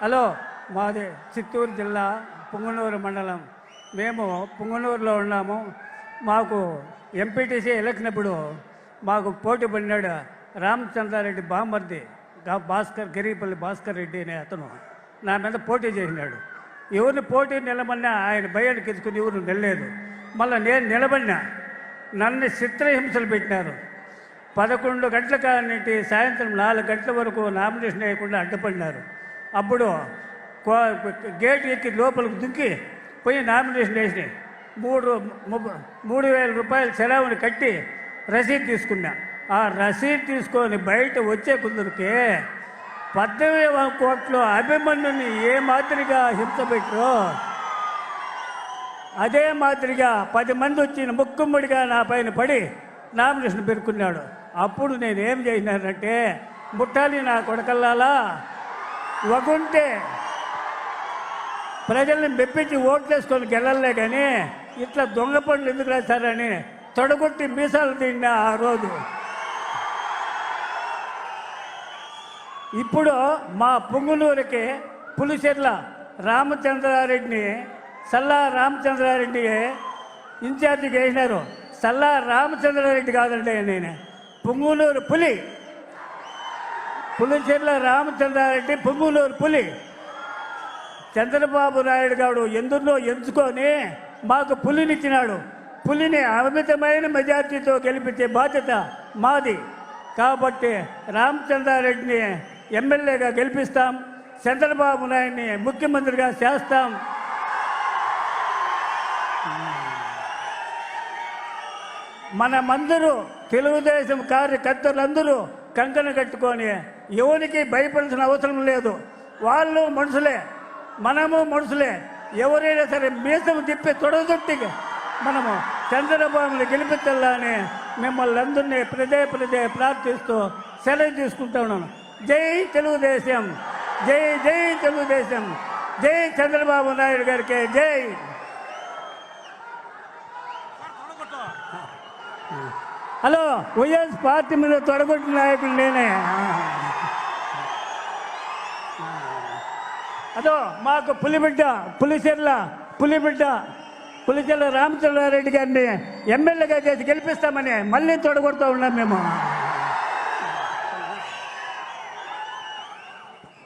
Hello మాది చిత్తూరు జిల్లా పుంగనూరు మండలం. మేము పుంగనూరులో ఉన్నాము. మాకు ఎంపీటీసీ ఎలక్షన్ అప్పుడు మాకు పోటీ పడినాడు రామచంద్రారెడ్డి బామర్ది భాస్కర్ గిరిపల్లి భాస్కర్ రెడ్డి అనే అతను. నా మీద పోటీ చేసినాడు. ఎవరిని పోటీ నిలబడినా ఆయన భయానికి ఎత్తుకుని ఎవరు నిలలేదు. మళ్ళీ నేను నిలబడినా నన్ను చిత్రహింసలు పెట్టినారు. పదకొండు గంటల కానింటి సాయంత్రం నాలుగు గంటల వరకు నామినేషన్ వేయకుండా అడ్డుపడినారు. అప్పుడు కో- గేట్ ఎక్కి లోపలికి దుక్కి పోయి నామినేషన్ వేసి మూడు మూడు వేల రూపాయల సెలవుని కట్టి రసీదు తీసుకున్నా. ఆ రసీదు తీసుకొని బయట వచ్చే కుదురుకే పద్దెనిమిది కోట్లు అభిమన్యుని ఏ మాదిరిగా హింస పెట్టరో అదే మాదిరిగా పది మంది వచ్చిన ముక్కుమ్మడిగా నా పైన పడి నామినేషన్ పెరుకున్నాడు. అప్పుడు నేను ఏం చేసినానంటే ముట్టాలి నా కొడకల్లాలా? వగుంటే ప్రజల్ని మెప్పించి ఓట్లేసుకొని గెలలే కానీ ఇట్లా దొంగ పనులు ఎందుకు రాశారని తొడగొట్టి మీసాలు తిన్నా ఆ రోజు. ఇప్పుడు మా పుంగునూరుకి పులిచెర్ల రామచంద్రారెడ్డిని సల్లా రామచంద్రారెడ్డి ఇన్ఛార్జిగా వేసినారు సల్లా రామచంద్రారెడ్డి కాదండి నేను. పుంగునూరు పులి పులిచెర్ల రామచంద్రారెడ్డి పొంగులూరు పులి. చంద్రబాబు నాయుడు గారు ఎందులో ఎంచుకొని మాకు పులినిచ్చినాడు. పులిని అమితమైన మెజార్టీతో గెలిపించే బాధ్యత మాది. కాబట్టి రామచంద్రారెడ్డిని ఎమ్మెల్యేగా గెలిపిస్తాం చంద్రబాబు నాయుడిని ముఖ్యమంత్రిగా చేస్తాం. మనమందరూ తెలుగుదేశం కార్యకర్తలందరూ కంకణ కట్టుకొని ఎవరికి భయపడాల్సిన అవసరం లేదు. వాళ్ళు మనుషులే. మనము మనుషులే. ఎవరైనా సరే మీసం తిప్పి తొడగొట్టి మనము చంద్రబాబుని గెలిపించాలని మిమ్మల్ని అందరినీ ప్రదే ప్రదే ప్రార్థిస్తూ సెలవు తీసుకుంటా ఉన్నాను. జై తెలుగుదేశం. జై జై తెలుగుదేశం. జై చంద్రబాబు నాయుడు గారికి జై. హలో వైఎస్ పార్టీ మీద తొడగొట్టిన నాయకుడు నేనే. అదో మాకు పులిబిడ్డ పులిచెర్ల పులిబిడ్డ పులిచెర్ల రామచంద్రారెడ్డి గారిని ఎమ్మెల్యేగా చేసి గెలిపిస్తామని మళ్ళీ తొడగొడుతూ ఉన్నాం మేము.